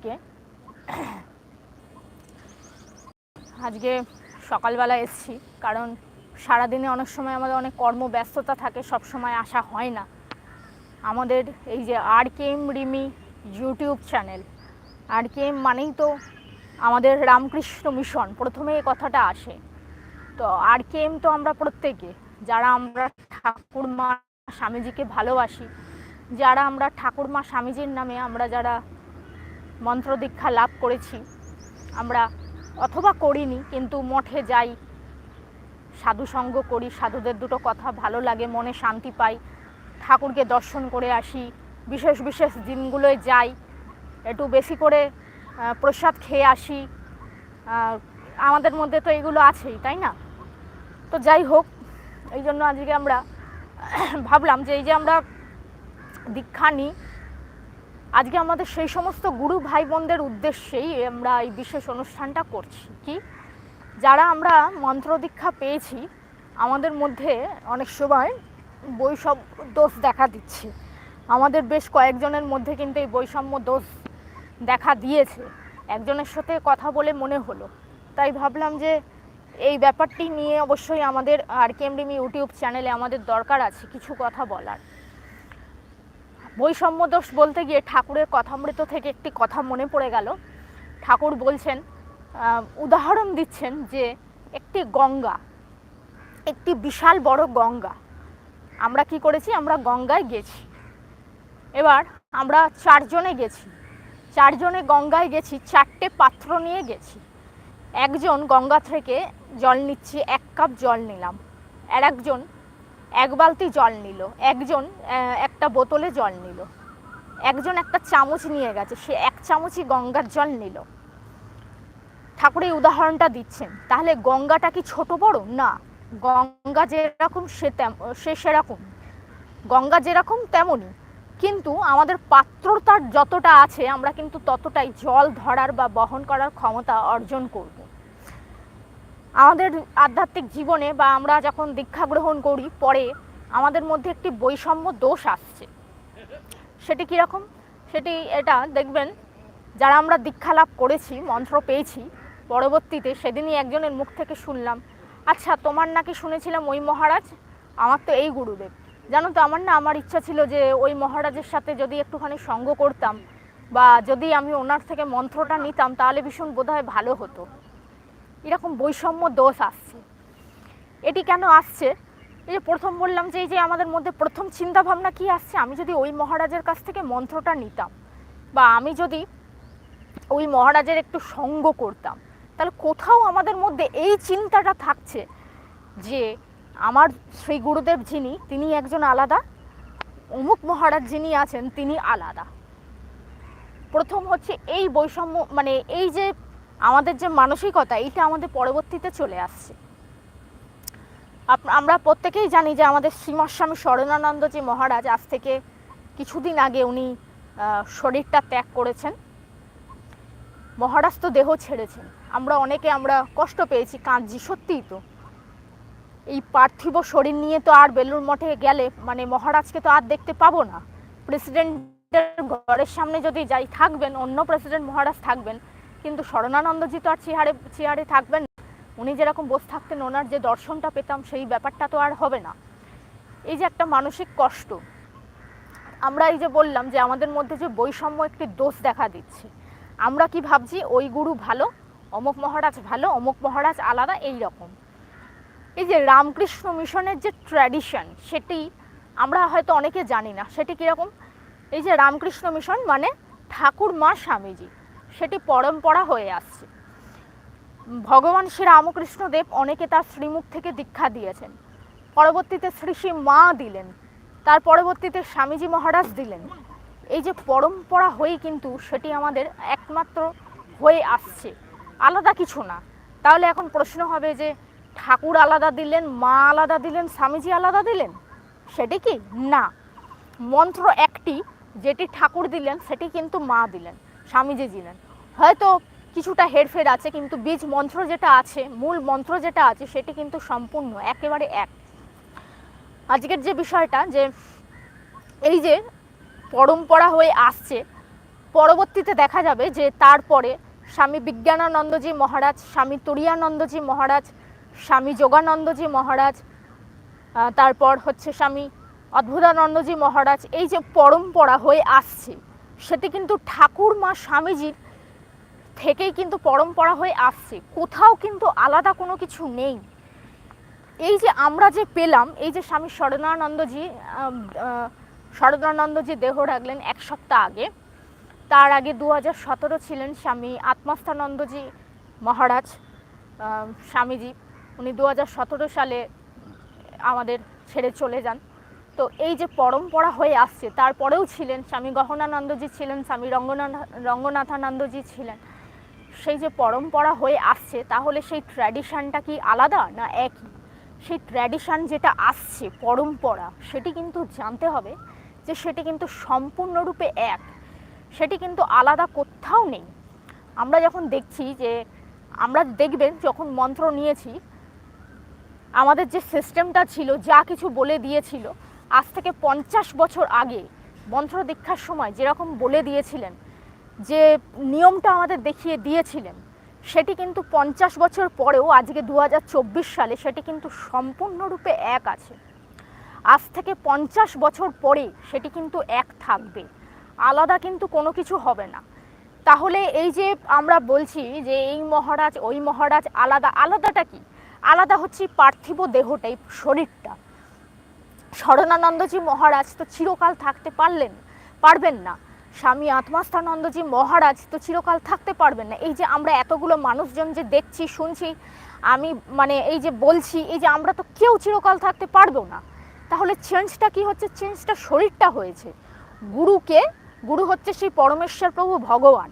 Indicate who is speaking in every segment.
Speaker 1: আজকে। আজকে সকালবেলা এসছি, কারণ সারাদিনে অনেক সময় আমাদের অনেক কর্মব্যস্ততা থাকে, সব সময় আসা হয় না। আমাদের এই যে R K M Rimi YouTube channel, R K M মানেই তো আমাদের রামকৃষ্ণ মিশন, প্রথমে এই কথাটা আসে। তো আর কে এম তো আমরা প্রত্যেকে, যারা আমরা ঠাকুরমা স্বামীজিকে ভালোবাসি, যারা আমরা ঠাকুরমা স্বামীজির নামে আমরা যারা মন্ত্র দীক্ষা লাভ করেছি। আমরা অথবা করিনি, কিন্তু মঠে যাই। সাধু সঙ্গ করি, সাধুদের দুটো কথা ভালো লাগে, মনে শান্তি পাই। ঠাকুরকে দর্শন করে আসি, বিশেষ বিশেষ দিনগুলোয় যাই। একটু বেশি করে প্রসাদ খেয়ে আসি। আমাদের মধ্যে তো এগুলো আছেই, তাই না? তো যাই হোক, এই জন্য আজকে আমরা ভাবলাম যে এই যে আমরা দীক্ষা নিই আজকে আমাদের সেই সমস্ত গুরু ভাই বোনদের উদ্দেশ্যেই আমরা এই বিশেষ অনুষ্ঠানটা করছি। কি? যারা আমরা মন্ত্র দীক্ষা পেয়েছি, আমাদের মধ্যে অনেক সময় বৈষম্য দোষ দেখা দিচ্ছে। আমাদের বেশ কয়েকজনের মধ্যে কিন্তু এই বৈষম্য দোষ দেখা দিয়েছে। একজনের সাথে কথা বলে মনে হলো। তাই ভাবলাম যে এই ব্যাপারটি নিয়ে অবশ্যই আমাদের আর কেমডিমি ইউটিউব চ্যানেলে আমাদের দরকার আছে কিছু কথা বলার। বৈষম্য দোষ বলতে গিয়ে ঠাকুরের কথামৃত থেকে একটি কথা মনে পড়ে গেল। ঠাকুর বলছেন উদাহরণ দিচ্ছেন যে একটি গঙ্গা, একটি বিশাল বড় গঙ্গা। আমরা কি করেছি? আমরা গঙ্গায় গেছি। এবার আমরা চারজনে গেছি। চারজনে গঙ্গায় গেছি, চারটে পাত্র নিয়ে গেছি। একজন গঙ্গা থেকে জল নিচ্ছি, এক কাপ জল নিলাম। আর একজন এক বালতি জল নিল, একজন একটা বোতলে জল নিল, একজন একটা চামচ নিয়ে গেছে, সে এক চামচই গঙ্গার জল নিল। ঠাকুর এই উদাহরণটা দিচ্ছেন, তাহলে গঙ্গাটা কি ছোট বড়? না, গঙ্গা যেরকম সে তেম, সে সেরকম, গঙ্গা যেরকম তেমনই, কিন্তু আমাদের পাত্রতার যতটা আছে, আমরা কিন্তু ততটাই জল ধরার বা বহন করার ক্ষমতা অর্জন করব। আমাদের আধ্যাত্মিক জীবনে বা আমরা যখন দীক্ষা গ্রহণ করি, পরে আমাদের মধ্যে একটি বৈষম্য দোষ আসছে। সেটি কীরকম সেটি এটা দেখবেন, যারা আমরা দীক্ষা লাভ করেছি, মন্ত্র পেয়েছি, পরবর্তীতে সেদিনই একজনের মুখ থেকে শুনলাম আচ্ছা তোমার নাকি শুনেছিলাম ওই মহারাজ? আমার তো এই গুরুদেব। জানো তো, আমার না, আমার ইচ্ছা ছিল যে ওই মহারাজের সাথে যদি একটুখানি সঙ্গ করতাম বা যদি আমি ওনার থেকে মন্ত্রটা নিতাম, তাহলে ভীষণ বোধহয় ভালো হতো। এরকম বৈষম্য দোষ আসছে। এটি কেন আসছে? এই যে প্রথম বললাম যে এই যে আমাদের মধ্যে প্রথম চিন্তা ভাবনা কি আসছে? আমি যদি ওই মহারাজের কাছ থেকে মন্ত্রটা নিতাম বা আমি যদি ওই মহারাজের একটু সঙ্গ করতাম, তাহলে কোথাও আমাদের মধ্যে এই চিন্তাটা থাকছে যে আমার শ্রী গুরুদেব যিনি, তিনি একজন আলাদা, অমুক মহারাজ যিনি আছেন তিনি আলাদা। প্রথম হচ্ছে এই বৈষম্য মানে এই যে আমাদের যে মানসিকতা, এইটা আমাদের পরবর্তীতে চলে আসছে। আমরা প্রত্যেকেই জানি যে আমাদের শ্রীমস্বামী শরণানন্দজি মহারাজ আজ থেকে কিছুদিন আগে উনি শরীরটা ত্যাগ করেছেন। মহারাজ তো দেহ ছেড়েছেন। আমরা অনেকে আমরা কষ্ট পেয়েছি, কাঁদছি, সত্যিই তো। এই পার্থিব শরীর নিয়ে তো আর বেলুর মঠে গেলে মানে মহারাজকে তো আর দেখতে পাবো না। প্রেসিডেন্টের ঘরের সামনে যদি যাই থাকবেন, অন্য প্রেসিডেন্ট মহারাজ থাকবেন কিন্তু শরণানন্দজি তো আর চেয়ারে চেয়ারে থাকবেন। উনি যেরকম বসে থাকতেন, ওনার যে দর্শনটা পেতাম, সেই ব্যাপারটা তো আর হবে না। এই যে একটা মানসিক কষ্ট, আমরা এই যে বললাম যে আমাদের মধ্যে যে বৈষম্য একটি দোষ দেখা দিচ্ছে, আমরা কি ভাবছি, ওই গুরু ভালো, অমুক মহারাজ ভালো, অমুক মহারাজ আলাদা, এই রকম। এই যে রামকৃষ্ণ মিশনের যে ট্র্যাডিশন, সেটি আমরা হয়তো অনেকে জানি না, সেটি কীরকম? এই যে রামকৃষ্ণ মিশন মানে ঠাকুর মা স্বামীজি। সেটি পরম্পরা হয়ে আসছে। ভগবান শ্রী রামকৃষ্ণ দেব অনেকে তার শ্রীমুখ থেকে দীক্ষা দিয়েছেন। পরবর্তীতে শ্রী শ্রী মা দিলেন। তার পরবর্তীতে স্বামীজি মহারাজ দিলেন। এই যে পরম্পরা হয়েই কিন্তু সেটি আমাদের একমাত্র হয়ে আসছে। আলাদা কিছু না। তাহলে এখন প্রশ্ন হবে যে ঠাকুর আলাদা দিলেন, মা আলাদা দিলেন, স্বামীজি আলাদা দিলেন? সেটি কি? না। মন্ত্র একটি, যেটি ঠাকুর দিলেন, সেটি কিন্তু মা দিলেন, স্বামীজি দিলেন। হয়তো কিছুটা হেরফের আছে, কিন্তু বীজ মন্ত্র যেটা আছে, মূল মন্ত্র যেটা আছে, সেটি কিন্তু সম্পূর্ণ একেবারে এক। আজকের যে বিষয়টা যে এই যে পরম্পরা হয়ে আসছে, পরবর্তীতে দেখা যাবে যে তারপরে স্বামী বিজ্ঞানানন্দজি মহারাজ, স্বামী তুরিয়ানন্দজি মহারাজ, স্বামী যোগানন্দজি মহারাজ তারপর হচ্ছে স্বামী অদ্ভুতানন্দজি মহারাজ, এই যে পরম্পরা হয়ে আসছে, সেটি কিন্তু ঠাকুর মা স্বামীজির থেকেই কিন্তু পরম্পরা হয়ে আসছে। কোথাও কিন্তু আলাদা কোনো কিছু নেই। এই যে আমরা যে পেলাম, এই যে স্বামী শরণানন্দজি শরণানন্দজি দেহ রাখলেন এক সপ্তাহ আগে, তার আগে দু হাজার সতেরো ছিলেন স্বামী আত্মাস্থানন্দজি মহারাজ স্বামীজি। উনি দু হাজার সতেরো সালে আমাদের ছেড়ে চলে যান। তো এই যে পরম্পরা হয়ে আসছে, তারপরেও ছিলেন স্বামী গহনানন্দজি ছিলেন, স্বামী রঙ্গনাথ রঙ্গনাথানন্দজি ছিলেন। সেই যে পরম্পরা হয়ে আসছে, তাহলে সেই ট্র্যাডিশানটা কি আলাদা না একই? সেই ট্র্যাডিশান যেটা আসছে, পরম্পরা, সেটি কিন্তু জানতে হবে যে সেটি কিন্তু সম্পূর্ণরূপে এক। সেটি কিন্তু আলাদা কোথাও নেই। আমরা যখন দেখছি যে, আমরা দেখবেন যখন মন্ত্র নিয়েছি, আমাদের যে সিস্টেমটা ছিল, যা কিছু বলে দিয়েছিল, আজ থেকে পঞ্চাশ বছর আগে মন্ত্র দীক্ষার সময় যেরকম বলে দিয়েছিলেন যে নিয়মটা আমাদের দেখিয়ে দিয়েছিলেন, সেটি কিন্তু পঞ্চাশ বছর পরেও আজকে দু হাজার চব্বিশ সালে সেটি কিন্তু সম্পূর্ণরূপে এক আছে। আজ থেকে পঞ্চাশ বছর পরে সেটি কিন্তু এক থাকবে। আলাদা কিন্তু কোনো কিছু হবে না। তাহলে এই যে আমরা বলছি যে এই মহারাজ, ওই মহারাজ, আলাদা, আলাদাটা কি? আলাদা হচ্ছে পার্থিব দেহটাই শরীরটা। শরণানন্দজি মহারাজ তো চিরকাল থাকতে পারলেন, পারবেন না। স্বামী আত্মাস্থানন্দজি মহারাজ তো চিরকাল থাকতে পারবেন না। এই যে আমরা এতগুলো মানুষজন যে দেখছি, শুনছি, আমি মানে এই যে বলছি, এই যে আমরা তো কেউ চিরকাল থাকতে পারব না। তাহলে চেঞ্জটা কি হচ্ছে? চেঞ্জটা শরীরটা হয়েছে। গুরুকে, গুরু হচ্ছে সেই পরমেশ্বর প্রভু ভগবান।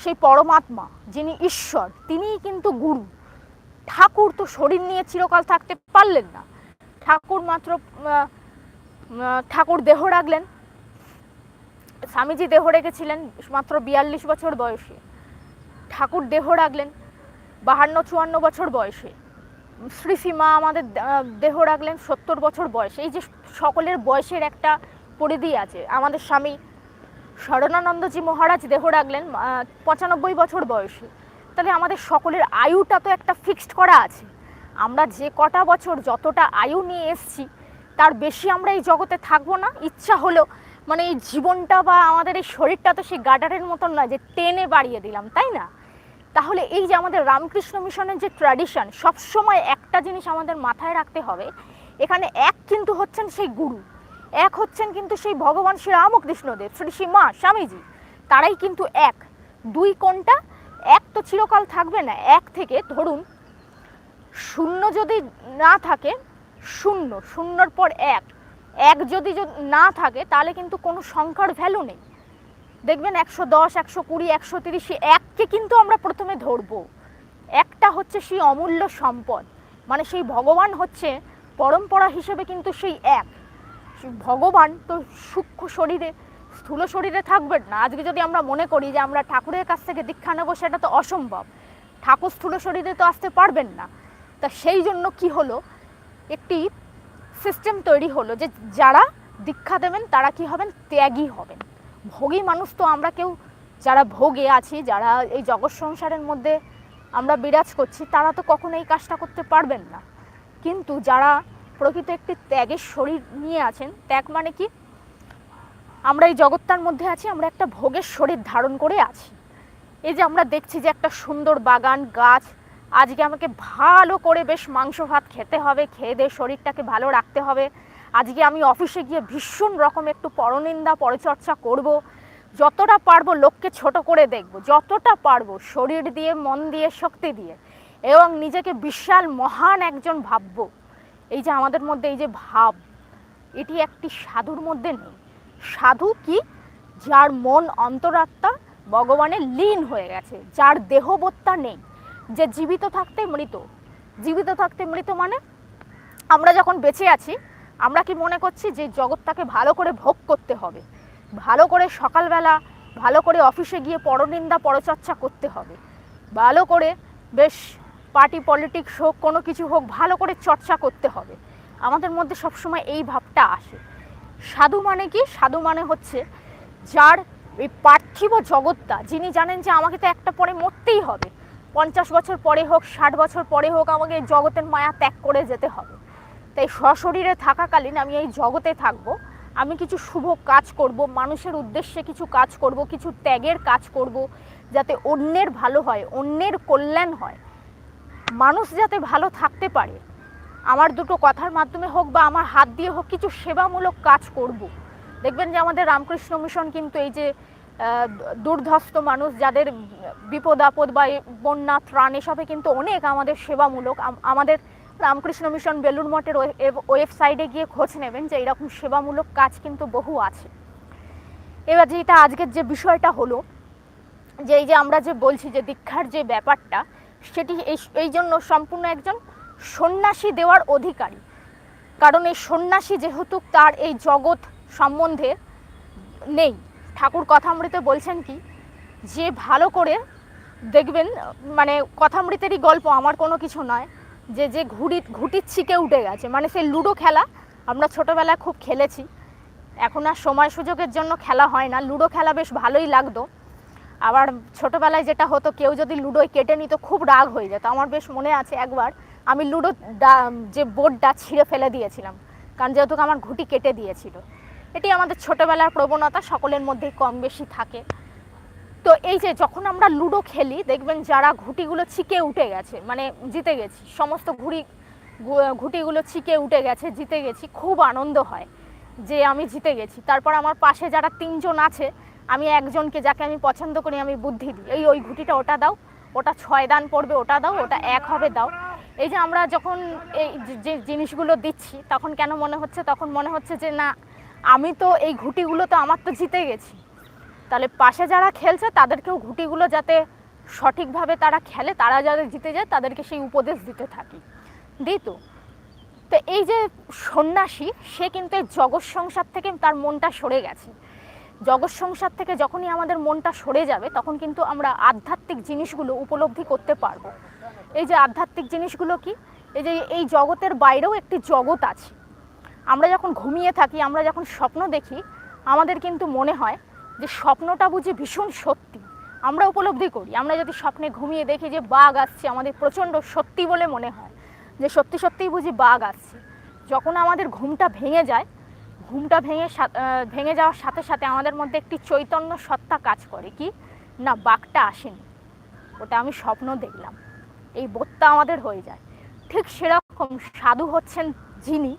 Speaker 1: সেই পরমাত্মা যিনি ঈশ্বর, তিনিই কিন্তু গুরু। ঠাকুর তো শরীর নিয়ে চিরকাল থাকতে পারলেন না। ঠাকুর মাত্র ঠাকুর দেহ রাখলেন। স্বামীজি দেহ রেখেছিলেন মাত্র বিয়াল্লিশ বছর বয়সে। ঠাকুর দেহ রাখলেন, বাহান্ন, চুয়ান্ন বছর বয়সে। শ্রী শ্রীমা আমাদের দেহ রাখলেন সত্তর বছর বয়সে। এই যে সকলের বয়সের একটা পরিধি আছে। আমাদের স্বামী শরণানন্দজি মহারাজ দেহ রাখলেন পঁচানব্বই বছর বয়সে। তাহলে আমাদের সকলের আয়ুটা তো একটা ফিক্সড করা আছে। আমরা যে কটা বছর যতটা আয়ু নিয়ে এসছি, তার বেশি আমরা এই জগতে থাকব না। ইচ্ছা হলো মানে এই জীবনটা বা আমাদের এই শরীরটা তো সেই গাডারের মতন নয় যে টেনে বাড়িয়ে দিলাম, তাই না? তাহলে এই যে আমাদের রামকৃষ্ণ মিশনের যে ট্র্যাডিশন সবসময় একটা জিনিস আমাদের মাথায় রাখতে হবে, এখানে এক কিন্তু হচ্ছেন সেই গুরু, এক হচ্ছেন কিন্তু সেই ভগবান শ্রী রামকৃষ্ণদেব, শ্রী শ্রী মা স্বামীজি, তারাই কিন্তু এক। দুই কোনটা এক তো চিরকাল থাকবে না, এক থেকে ধরুন শূন্য যদি না থাকে, শূন্য, শূন্যর পর এক এক যদি না থাকে, তাহলে কিন্তু কোনো সংখ্যার ভ্যালু নেই। দেখবেন একশো দশ, একশো কুড়ি, একশো তিরিশ, এককে কিন্তু আমরা প্রথমে ধরবো। একটা হচ্ছে সেই অমূল্য সম্পদ মানে সেই ভগবান হচ্ছে পরম্পরা হিসেবে কিন্তু সেই এক। ভগবান তো সূক্ষ্ম শরীরে, স্থূল শরীরে থাকবেন না। আজকে যদি আমরা মনে করি যে আমরা ঠাকুরের কাছ থেকে দীক্ষা নেব, সেটা তো অসম্ভব। ঠাকুর স্থূল শরীরে তো আসতে পারবেন না। তা সেই জন্য কি হলো? একটি সিস্টেম তৈরি হলো যে যারা দীক্ষা দেবেন, তারা কি হবেন? ত্যাগী হবেন। ভোগী মানুষ তো আমরা কেউ, যারা ভোগে আছি, যারা এই জগৎ সংসারের মধ্যে আমরা বিরাজ করছি, তারা তো কখনো এই কাজটা করতে পারবেন না। কিন্তু যারা প্রকৃত একটি ত্যাগের শরীর নিয়ে আছেন, ত্যাগ মানে কি? আমরা এই জগৎটার মধ্যে আছি, আমরা একটা ভোগের শরীর ধারণ করে আছি। এই যে আমরা দেখছি যে একটা সুন্দর বাগান, গাছ আজকে আমাকে ভালো করে বেশ মাংস ভাত খেতে হবে, খেয়ে দিয়ে শরীরটাকে ভালো রাখতে হবে। আজকে আমি অফিসে গিয়ে ভীষণ রকম একটু পরনিন্দা পরিচর্চা করব। যতটা পারব লোককে ছোট করে দেখব, যতটা পারব শরীর দিয়ে, মন দিয়ে, শক্তি দিয়ে। এবং নিজেকে বিশাল, মহান একজন ভাববো। এই যে আমাদের মধ্যে এই যে ভাব, এটি একটি সাধুর মধ্যে নেই। সাধু কি? যার মন অন্তরাত্মা ভগবানের লীন হয়ে গেছে, যার দেহবত্তা নেই। যে জীবিত থাকতে মৃত। জীবিত থাকতে মৃত মানে আমরা যখন বেঁচে আছি, আমরা কি মনে করছি যে জগৎটাকে ভালো করে ভোগ করতে হবে। ভালো করে সকালবেলা, ভালো করে অফিসে গিয়ে পরনিন্দা, পরচর্চা করতে হবে। ভালো করে বেশ পার্টি, পলিটিক্স হোক, কোনো কিছু হোক, ভালো করে চর্চা করতে হবে। আমাদের মধ্যে সবসময় এই ভাবটা আসে। সাধু মানে কি? সাধু মানে হচ্ছে যার এই পার্থিব জগৎটা, যিনি জানেন যে আমাকে তো একটা পরে মরতেই হবে। পঞ্চাশ বছর পরে হোক, ষাট বছর পরে হোক, আমাকে এই জগতের মায়া ত্যাগ করে যেতে হবে। তাই সশরীরে থাকাকালীন আমি এই জগতে থাকব। আমি কিছু শুভ কাজ করব, মানুষের উদ্দেশ্যে কিছু কাজ করব, কিছু ত্যাগের কাজ করব, যাতে অন্যের ভালো হয়, অন্যের কল্যাণ হয়। মানুষ যাতে ভালো থাকতে পারে, আমার দুটো কথার মাধ্যমে হোক বা আমার হাত দিয়ে হোক, কিছু সেবামূলক কাজ করব। দেখবেন যে আমাদের রামকৃষ্ণ মিশন কিন্তু এই যে দুর্ধস্ত মানুষ যাদের বিপদ আপদ বা বন্যা, ত্রাণ এসবে কিন্তু অনেক আমাদের সেবামূলক। আমাদের রামকৃষ্ণ মিশন বেলুর মঠের ওয়ে- ওয়েবসাইটে গিয়ে খোঁজ নেবেন যে এরকম সেবামূলক কাজ কিন্তু বহু আছে। এবার যেটা আজকের যে বিষয়টা হলো, যে এই যে আমরা যে বলছি যে দীক্ষার যে ব্যাপারটা, সেটি এই জন্য সম্পূর্ণ একজন সন্ন্যাসী দেওয়ার অধিকারী। কারণ এই সন্ন্যাসী যেহেতু তার এই জগৎ সম্বন্ধে নেই ঠাকুর কথামৃতে বলছেন কি, যে ভালো করে দেখবেন মানে কথামৃতেরই গল্প আমার কোনো কিছু নয়, যে যে ঘুড়ি, ঘুটির ছিকে উঠে গেছে। মানে সেই লুডো খেলা আমরা ছোটোবেলায় খুব খেলেছি, এখন আর সময় সুযোগের জন্য খেলা হয় না। লুডো খেলা বেশ ভালোই লাগতো। আবার ছোটোবেলায় যেটা হতো, কেউ যদি লুডোয় কেটে নিত, খুব রাগ হয়ে যেত। আমার বেশ মনে আছে একবার, আমি লুডো যে বোর্ডটা ছিঁড়ে ফেলে দিয়েছিলাম। কারণ যেহেতু আমার ঘুটি কেটে দিয়েছিল। এটি আমাদের ছোটোবেলার প্রবণতা, সকলের মধ্যেই কম বেশি থাকে। তো এই যে যখন আমরা লুডো খেলি, দেখবেন যারা ঘুটিগুলো ছিকে উঠে গেছে মানে জিতে গেছি, সমস্ত ঘুড়ি ঘুটিগুলো ছিকে উঠে গেছে, জিতে গেছি, খুব আনন্দ হয় যে আমি জিতে গেছি। তারপর আমার পাশে যারা তিনজন আছে, আমি একজনকে যাকে আমি পছন্দ করি, আমি বুদ্ধি দিই। এই, ওই ঘুটিটা ওটা দাও, ওটা ছয় দান পড়বে, ওটা দাও, ওটা এক হবে, দাও। এই যে আমরা যখন এই যে- জিনিসগুলো দিচ্ছি, তখন কেন মনে হচ্ছে, তখন মনে হচ্ছে যে না আমি তো এই ঘুটিগুলো তো আমার তো জিতে গেছি। তাহলে পাশে যারা খেলছে, তাদেরকেও ঘুটিগুলো যাতে সঠিকভাবে তারা খেলে, তারা যারা জিতে যায়, তাদেরকে সেই উপদেশ দিতে থাকি। দিই তো তো এই যে সন্ন্যাসী, সে কিন্তু এই জগৎ সংসার থেকে তার মনটা সরে গেছে। জগৎ সংসার থেকে যখনই আমাদের মনটা সরে যাবে, তখন কিন্তু আমরা আধ্যাত্মিক জিনিসগুলো উপলব্ধি করতে পারব। এই যে আধ্যাত্মিক জিনিসগুলো কি? এই যে এই জগতের বাইরেও একটি জগৎ আছে। আমরা যখন ঘুমিয়ে থাকি, আমরা যখন স্বপ্ন দেখি, আমাদের কিন্তু মনে হয় যে স্বপ্নটা বুঝি ভীষণ সত্যি। আমরা উপলব্ধি করি। আমরা যদি স্বপ্নে ঘুমিয়ে দেখি যে বাঘ আসছে, আমাদের প্রচণ্ড সত্যি বলে মনে হয়। যে সত্যি সত্যিই বুঝি বাঘ আসছে। যখন আমাদের ঘুমটা ভেঙে যায়, ঘুমটা ভেঙে ভেঙে যাওয়ার সাথে সাথে আমাদের মধ্যে একটি চৈতন্য সত্তা কাজ করে কি? না, বাঘটা আসেনি। ওটা আমি স্বপ্ন দেখলাম। এই বোধটা আমাদের হয়ে যায়। ঠিক সেরকম সাধু হচ্ছেন যিনি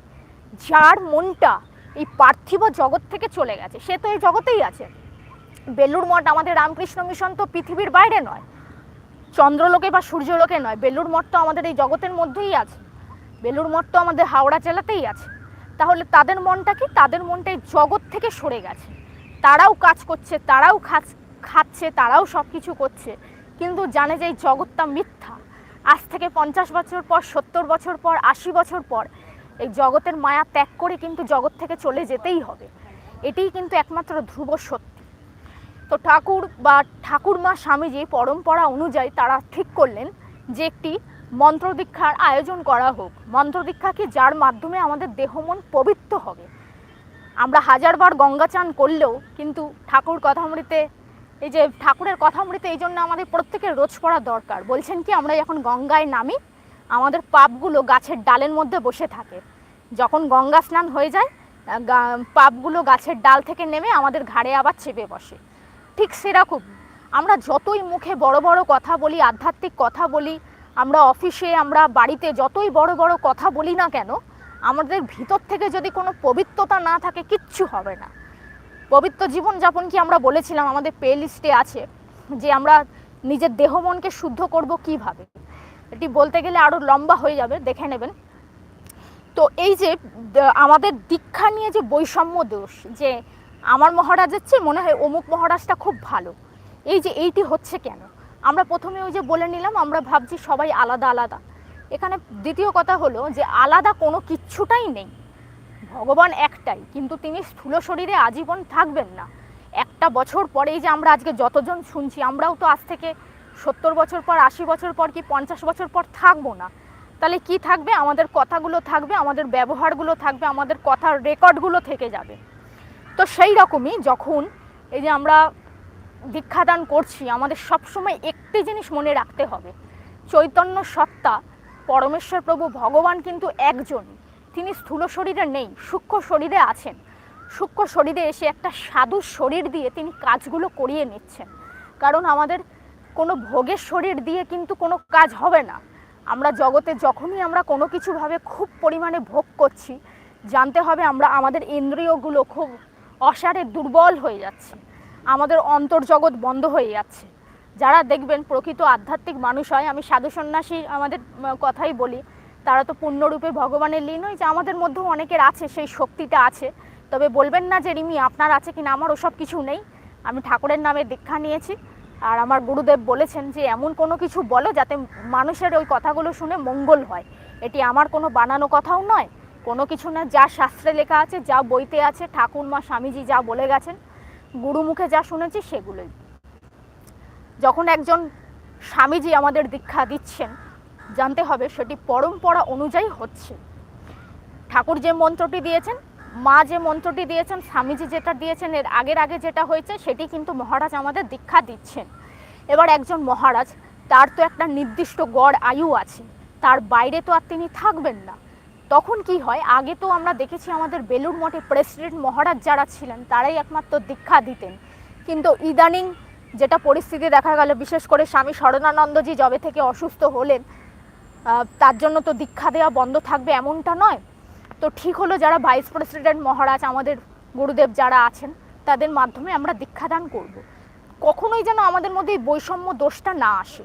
Speaker 1: যার মনটা এই পার্থিব জগৎ থেকে চলে গেছে, সে তো এই জগতেই আছে। বেলুর মঠ আমাদের রামকৃষ্ণ মিশন তো পৃথিবীর বাইরে নয়, চন্দ্রলোকে বা সূর্যলোকে নয় বেলুর মঠ তো আমাদের এই জগতের মধ্যেই আছে। বেলুর মঠ তো আমাদের হাওড়া জেলাতেই আছে। তাহলে তাদের মনটা কি? তাদের মনটা এই জগৎ থেকে সরে গেছে। তারাও কাজ করছে, তারাও খাচ- খাচ্ছে, তারাও সব কিছু করছে, কিন্তু জানে যে এই জগৎটা মিথ্যা। আজ থেকে পঞ্চাশ বছর পর, সত্তর বছর পর, আশি বছর পর এই জগতের মায়া ত্যাগ করে কিন্তু জগৎ থেকে চলে যেতেই হবে। এটাই কিন্তু একমাত্র ধ্রুব সত্য। তো ঠাকুর বা ঠাকুরমা স্বামীজি পরম্পরা অনুযায়ী তারা ঠিক করলেন যে একটি মন্ত্র দীক্ষার আয়োজন করা হোক। মন্ত্র দীক্ষা কি যার মাধ্যমে আমাদের দেহ মন পবিত্র হবে? আমরা হাজারবার গঙ্গা চান করলেও কিন্তু ঠাকুর কথামৃতে, এই যে ঠাকুরের কথামৃতে এই জন্য আমাদের প্রত্যেকের রোজ পড়া দরকার। বলছেন কি, আমরা যখন গঙ্গায় নামি আমাদের পাপগুলো গাছের ডালের মধ্যে বসে থাকে। যখন গঙ্গা স্নান হয়ে যায় পাপগুলো গাছের ডাল থেকে নেমে আমাদের ঘাড়ে আবার চেপে বসে। ঠিক সেরকম আমরা যতই মুখে বড় বড় কথা বলি, আধ্যাত্মিক কথা বলি, আমরা অফিসে, আমরা বাড়িতে যতই বড় বড় কথা বলি না কেন, আমাদের ভিতর থেকে যদি কোনো পবিত্রতা না থাকে, কিচ্ছু হবে না। পবিত্র জীবনযাপন কি আমরা বলেছিলাম, আমাদের প্লে লিস্টে আছে যে আমরা নিজের দেহ মনকে শুদ্ধ করব কীভাবে? এটি বলতে গেলে আরও লম্বা হয়ে যাবে, দেখে নেবেন। তো এই যে আমাদের দীক্ষা নিয়ে যে বৈষম্য দোষ, যে আমার মহারাজের চেয়ে মনে হয় অমুক মহারাজটা খুব ভালো, এই যে এইটি হচ্ছে কেন? আমরা প্রথমে ওই যে বলে নিলাম, আমরা ভাবছি সবাই আলাদা আলাদা। এখানে দ্বিতীয় কথা হলো যে আলাদা কোনো কিচ্ছুটাই নেই। ভগবান একটাই, কিন্তু তিনি স্থূল শরীরে আজীবন থাকবেন না। একটা বছর পরে এই যে আমরা আজকে যতজন শুনছি, আমরাও তো আজ থেকে সত্তর বছর পর, আশি বছর পর কি পঞ্চাশ বছর পর থাকব না? তাহলে কি থাকবে? আমাদের কথাগুলো থাকবে, আমাদের ব্যবহারগুলো থাকবে, আমাদের কথার রেকর্ডগুলো থেকে যাবে। তো সেই রকমই যখন এই যে আমরা দীক্ষাদান করছি, আমাদের সবসময় একটি জিনিস মনে রাখতে হবে। চৈতন্য সত্তা, পরমেশ্বর প্রভু ভগবান কিন্তু একজন। তিনি স্থূল শরীরে নেই, সূক্ষ্ম শরীরে আছেন। সূক্ষ্ম শরীরে এসে একটা সাধু শরীর দিয়ে তিনি কাজগুলো করিয়ে নিচ্ছেন। কারণ আমাদের কোনো ভোগের শরীর দিয়ে কিন্তু কোনো কাজ হবে না। আমরা জগতে যখনই আমরা কোনো কিছুভাবে খুব পরিমাণে ভোগ করছি, জানতে হবে আমরা আমাদের ইন্দ্রিয়গুলো খুব অসারে দুর্বল হয়ে যাচ্ছে। আমাদের অন্তর্জগৎ বন্ধ হয়ে যাচ্ছে। যারা দেখবেন প্রকৃত আধ্যাত্মিক মানুষ হয়, আমি সাধু সন্ন্যাসী আমাদের কথাই বলি, তারা তো পূর্ণরূপে ভগবানের লীন হয় যে আমাদের মধ্যেও অনেকের আছে, সেই শক্তিটা আছে। তবে বলবেন না যে, রিমি, আপনার আছে কিনা? আমার ওসব কিছু নেই। আমি ঠাকুরের নামে দীক্ষা নিয়েছি। আর আমার গুরুদেব বলেছেন যে এমন কোনো কিছু বলো যাতে মানুষের ওই কথাগুলো শুনে মঙ্গল হয়। এটি আমার কোনো বানানো কথাও নয়, কোনো কিছু না, যা শাস্ত্রে লেখা আছে, যা বইতে আছে ঠাকুর মা স্বামীজি যা বলে গেছেন, গুরুমুখে যা শুনেছি সেগুলোই। যখন একজন স্বামীজি আমাদের দীক্ষা দিচ্ছেন, জানতে হবে সেটি পরম্পরা অনুযায়ী হচ্ছে। ঠাকুর যে মন্ত্রটি দিয়েছেন মা যে মন্ত্রটি দিয়েছেন, স্বামীজি যেটা দিয়েছেন, এর আগের আগে যেটা হয়েছে, সেটি কিন্তু মহারাজ আমাদের দীক্ষা দিচ্ছেন। এবার একজন মহারাজ, তার তো একটা নির্দিষ্ট গড় আয়ু আছে, তার বাইরে তো আর তিনি থাকবেন না। তখন কি হয়, আগে তো আমরা দেখেছি আমাদের বেলুর মঠে প্রেসিডেন্ট মহারাজ যারা ছিলেন, তারাই একমাত্র দীক্ষা দিতেন। কিন্তু ইদানিং যেটা পরিস্থিতি দেখা গেল, বিশেষ করে স্বামী শরণানন্দজি জবে থেকে অসুস্থ হলেন তার জন্য তো দীক্ষা দেওয়া বন্ধ থাকবে এমনটা নয়। তো ঠিক হলো যারা ভাইস প্রেসিডেন্ট মহারাজ, আমাদের গুরুদেব যারা আছেন, তাদের মাধ্যমে আমরা দীক্ষাদান করব। কখনোই যেন আমাদের মধ্যে এই বৈষম্য দোষটা না আসে।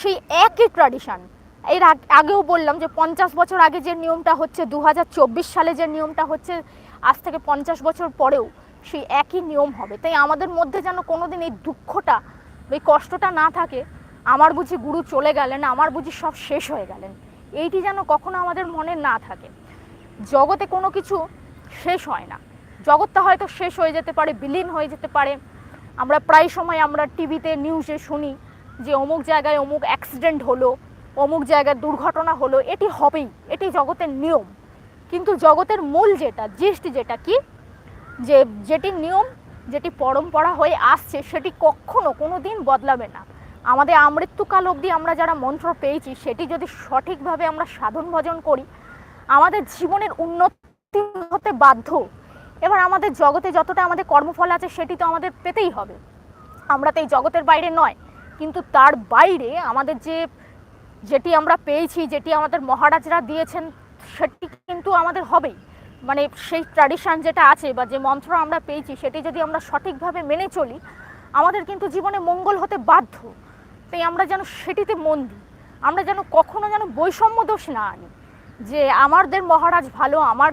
Speaker 1: সেই একই ট্র্যাডিশন এর আগেও বললাম যে পঞ্চাশ বছর আগে যে নিয়মটা হচ্ছে দু হাজার চব্বিশ সালে যে নিয়মটা হচ্ছে, আজ থেকে পঞ্চাশ বছর পরেও সেই একই নিয়ম হবে। তাই আমাদের মধ্যে যেন কোনোদিন এই দুঃখটা, এই কষ্টটা না থাকে, আমার বুঝি গুরু চলে গেলেন, আমার বুঝি সব শেষ হয়ে গেলেন। এইটি যেন কখনো আমাদের মনে না থাকে। জগতে কোনো কিছু শেষ হয় না। জগৎটা হয়তো শেষ হয়ে যেতে পারে, বিলীন হয়ে যেতে পারে। আমরা প্রায় সময় আমরা টিভিতে, নিউজে শুনি যে অমুক জায়গায় অমুক অ্যাক্সিডেন্ট হলো, অমুক জায়গায় দুর্ঘটনা হলো, এটি হবেই, এটি জগতের নিয়ম। কিন্তু জগতের মূল যেটা জিষ্ট যেটা কি? যে যেটি নিয়ম, যেটি পরম্পরা হয়ে আসছে, সেটি কখনো কোনো দিন বদলাবে না। আমাদের আমৃত্যুকাল অবধি আমরা যারা মন্ত্র পেয়েছি, সেটি যদি সঠিকভাবে আমরা সাধন ভজন করি আমাদের জীবনের উন্নতি হতে বাধ্য। এবার আমাদের জগতে যতটা আমাদের কর্মফল আছে, সেটি তো আমাদের পেতেই হবে। আমরা তো এই জগতের বাইরে নয়, কিন্তু তার বাইরে আমাদের যে, যেটি আমরা পেয়েছি, যেটি আমাদের মহারাজরা দিয়েছেন, সেটি কিন্তু আমাদের হবেই। মানে সেই ট্র্যাডিশন যেটা আছে বা যে মন্ত্র আমরা পেয়েছি, সেটি যদি আমরা সঠিকভাবে মেনে চলি, আমাদের কিন্তু জীবনে মঙ্গল হতে বাধ্য। তাই আমরা যেন সেটিতে মন দিই। আমরা যেন কখনো যেন বৈষম্য দোষ না আনি। যে আমাদের মহারাজ ভালো, আমার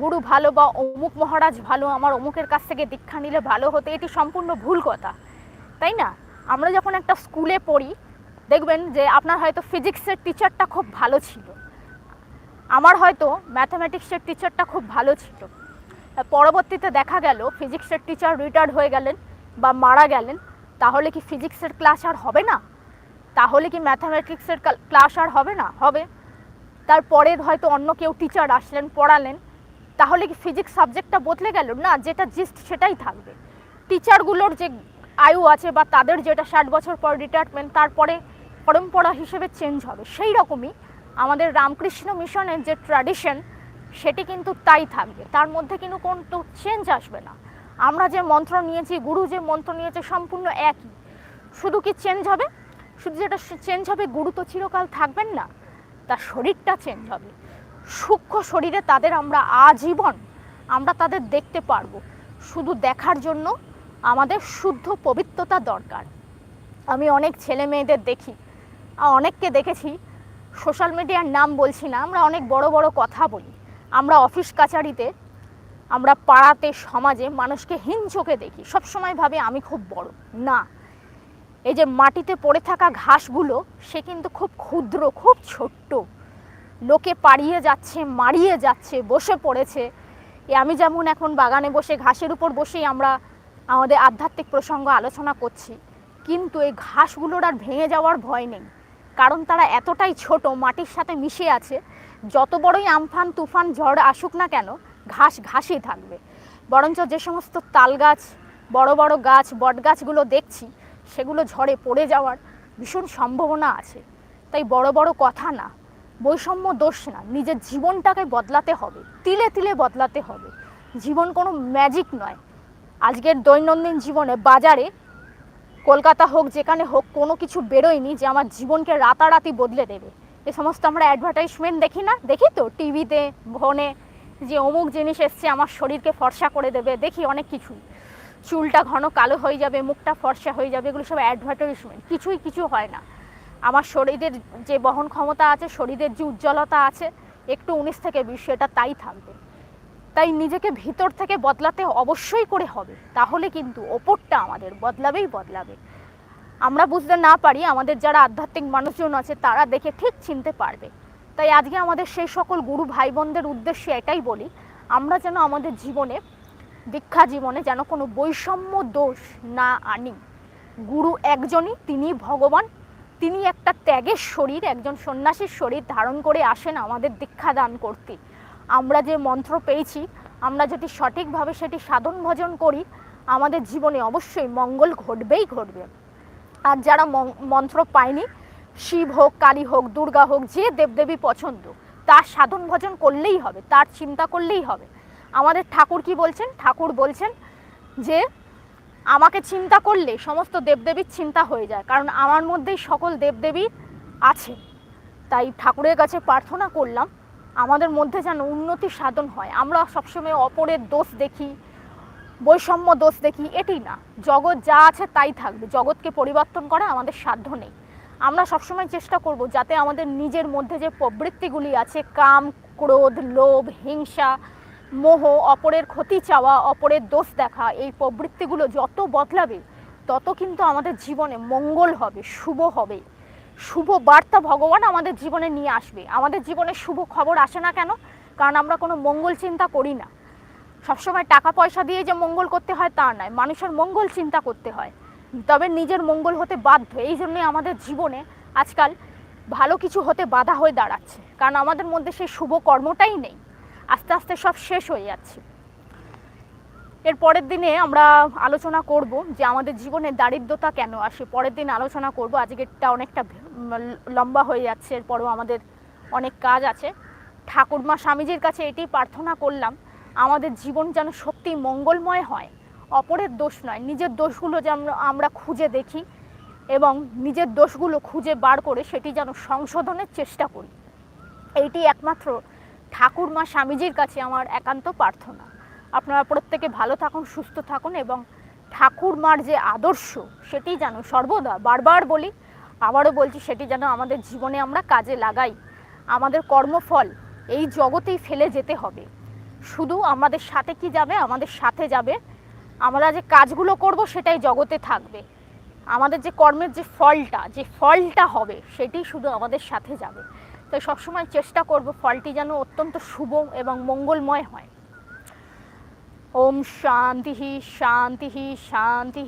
Speaker 1: গুরু ভালো বা অমুক মহারাজ ভালো, আমার অমুকের কাছ থেকে দীক্ষা নিলে ভালো হতে, এটি সম্পূর্ণ ভুল কথা। তাই না? আমরা যখন একটা স্কুলে পড়ি, দেখবেন যে আপনার হয়তো ফিজিক্সের টিচারটা খুব ভালো ছিল। আমার হয়তো ম্যাথামেটিক্সের টিচারটা খুব ভালো ছিল। পরবর্তীতে দেখা গেল ফিজিক্সের টিচার রিটায়ার্ড হয়ে গেলেন বা মারা গেলেন, তাহলে কি ফিজিক্সের ক্লাস আর হবে না? তাহলে কি ম্যাথামেটিক্সের ক্লাস আর হবে না? হবে। তারপরে হয়তো অন্য কেউ টিচার আসলেন, পড়ালেন, তাহলে কি ফিজিক্স সাবজেক্টটা বদলে গেল? না, যেটা জিস্ট সেটাই থাকবে। টিচারগুলোর যে আয়ু আছে বা তাদের যেটা ষাট বছর পর রিটায়ারমেন্ট তারপরে পরম্পরা হিসেবে চেঞ্জ হবে। সেই রকমই আমাদের রামকৃষ্ণ মিশনের যে ট্র্যাডিশন সেটি কিন্তু তাই থাকবে। তার মধ্যে কিন্তু কোনো চেঞ্জ আসবে না। আমরা যে মন্ত্র নিয়েছি, গুরু যে মন্ত্র নিয়েছে, সম্পূর্ণ একই। শুধু কি চেঞ্জ হবে? শুধু যেটা চেঞ্জ হবে, গুরু তো চিরকাল থাকবেন না। তার শরীরটা চেঞ্জ হবে। সূক্ষ্ম শরীরে তাদের আমরা আজীবন আমরা তাদের দেখতে পারব। শুধু দেখার জন্য আমাদের শুদ্ধ পবিত্রতা দরকার। আমি অনেক ছেলে মেয়েদের দেখি, অনেককে দেখেছি সোশ্যাল মিডিয়ার নাম বলছি না, আমরা অনেক বড় বড় কথা বলি। আমরা অফিস কাচারিতে, আমরা পাড়াতে, সমাজে মানুষকে হীন চোখে দেখি। সবসময় ভাবে আমি খুব বড়। না এই যে মাটিতে পড়ে থাকা ঘাসগুলো, সে কিন্তু খুব ক্ষুদ্র, খুব ছোট্ট। লোকে পাড়িয়ে যাচ্ছে, মারিয়ে যাচ্ছে, বসে পড়েছে। এ আমি যেমন এখন বাগানে বসে, ঘাসের উপর বসেই আমরা আমাদের আধ্যাত্মিক প্রসঙ্গ আলোচনা করছি। কিন্তু এই ঘাসগুলোর আর ভেঙে যাওয়ার ভয় নেই। কারণ তারা এতটাই ছোট, মাটির সাথে মিশে আছে, যত বড়ই আমফান, তুফান, ঝড় আসুক না কেন, ঘাস ঘাসই থাকবে। বরঞ্চ যে সমস্ত তাল গাছ বড় বড় গাছ বট গাছগুলো দেখছি সেগুলো ঝড়ে পড়ে যাওয়ার ভীষণ সম্ভাবনা আছে। তাই বড় বড় কথা না, বৈষম্য দোষ না, নিজের জীবনটাকে বদলাতে হবে, তিলে তিলে বদলাতে হবে। জীবন কোনো ম্যাজিক নয়। আজকের দৈনন্দিন জীবনে বাজারে, কলকাতা হোক, যেখানে হোক, কোনো কিছু বেরোয়নি যে আমার জীবনকে রাতারাতি বদলে দেবে। এ সমস্ত আমরা অ্যাডভার্টাইজমেন্ট দেখি না? দেখি তো টিভিতে ফোনে যে অমুক জিনিস এসছে, আমার শরীরকে ফর্সা করে দেবে, দেখি অনেক কিছুই। চুলটা ঘন কালো হয়ে যাবে, মুখটা ফর্সা হয়ে যাবে, এগুলো সব অ্যাডভার্টাইজমেন্ট কিছুই কিছু হয় না। আমার শরীরের যে বহন ক্ষমতা আছে, শরীরের যে উজ্জ্বলতা আছে, একটু উনিশ থেকে বিশ, সেটা তাই থাকবে। তাই নিজেকে ভিতর থেকে বদলাতে অবশ্যই করে হবে, তাহলে কিন্তু ওপরটা আমাদের বদলাবেই বদলাবে। আমরা বুঝতে না পারি, আমাদের যারা আধ্যাত্মিক মানুষজন আছে, তারা দেখে ঠিক চিনতে পারবে। তাই আজকে আমাদের সেই সকল গুরু ভাই বোনদের উদ্দেশ্যে এটাই বলি, আমরা যেন আমাদের জীবনে দীক্ষা জীবনে যেন কোনো বৈষম্য দোষ না আনি। গুরু একজনই, তিনি ভগবান। তিনি একটা ত্যাগের শরীর, একজন সন্ন্যাসীর শরীর ধারণ করে আসেন আমাদের দীক্ষা দান করতে। আমরা যে মন্ত্র পেয়েছি, আমরা যদি সঠিকভাবে সেটি সাধন ভজন করি, আমাদের জীবনে অবশ্যই মঙ্গল ঘটবেই ঘটবে। আর যারা মন্ত্র পায়নি, শিব হোক, কালী হোক, দুর্গা হোক, যে দেবদেবী পছন্দ, তার সাধন ভজন করলেই হবে, তার চিন্তা করলেই হবে। আমাদের ঠাকুর কি বলছেন? ঠাকুর বলছেন যে, আমাকে চিন্তা করলে সমস্ত দেবদেবীর চিন্তা হয়ে যায়, কারণ আমার মধ্যেই সকল দেবদেবী আছে। তাই ঠাকুরের কাছে প্রার্থনা করলাম, আমাদের মধ্যে যেন উন্নতি সাধন হয়। আমরা সবসময় অপরের দোষ দেখি, বৈষম্য দোষ দেখি, এটি না। জগৎ যা আছে তাই থাকবে। জগৎকে পরিবর্তন করা আমাদের সাধ্য নেই। আমরা সবসময় চেষ্টা করব যাতে আমাদের নিজের মধ্যে যে প্রবৃত্তিগুলি আছে, কাম, ক্রোধ, লোভ, হিংসা মোহ, অপরের ক্ষতি চাওয়া, অপরের দোষ দেখা, এই প্রবৃত্তিগুলো যত বদলাবে, তত কিন্তু আমাদের জীবনে মঙ্গল হবে, শুভ হবে। শুভ বার্তা ভগবান আমাদের জীবনে নিয়ে আসবে। আমাদের জীবনে শুভ খবর আসে না কেন? কারণ আমরা কোনো মঙ্গল চিন্তা করি না। সবসময় টাকা পয়সা দিয়ে যে মঙ্গল করতে হয় তা নয়, মানুষের মঙ্গল চিন্তা করতে হয়। তবে নিজের মঙ্গল হতে বাধ্য। এই জন্যই আমাদের জীবনে আজকাল ভালো কিছু হতে বাধা হয়ে দাঁড়াচ্ছে। কারণ আমাদের মধ্যে সেই শুভ কর্মটাই নেই। আস্তে আস্তে সব শেষ হয়ে যাচ্ছে। এর পরের দিনে আমরা আলোচনা করব যে আমাদের জীবনে দারিদ্রতা কেন আসে। পরের দিন আলোচনা করব, আজকেরটা অনেকটা লম্বা হয়ে যাচ্ছে, এরপরেও আমাদের অনেক কাজ আছে। ঠাকুরমা স্বামীজির কাছে এটি প্রার্থনা করলাম, আমাদের জীবন যেন সত্যি মঙ্গলময় হয়, অপরের দোষ নয়, নিজের দোষগুলো যেন আমরা খুঁজে দেখি এবং নিজের দোষগুলো খুঁজে বার করে সেটি যেন সংশোধনের চেষ্টা করি। এইটি একমাত্র ঠাকুরমা স্বামীজির কাছে আমার একান্ত প্রার্থনা। আপনারা প্রত্যেকে ভালো থাকুন, সুস্থ থাকুন এবং ঠাকুরমার যে আদর্শ, সেটি যেন সর্বদা, বারবার বলি, আবারও বলছি, সেটি যেন আমাদের জীবনে আমরা কাজে লাগাই। আমাদের কর্মফল এই জগতেই ফেলে যেতে হবে। শুধু আমাদের সাথে কি যাবে? আমাদের সাথে যাবে। আমরা যে কাজগুলো করব, সেটাই জগতে থাকবে। আমাদের যে কর্মের যে ফলটা যে ফলটা হবে, সেটি শুধু আমাদের সাথে যাবে। তাই সবসময় চেষ্টা করব ফলটি যেন অত্যন্ত শুভ এবং মঙ্গলময় হয়। ওম শান্তি শান্তি শান্তি।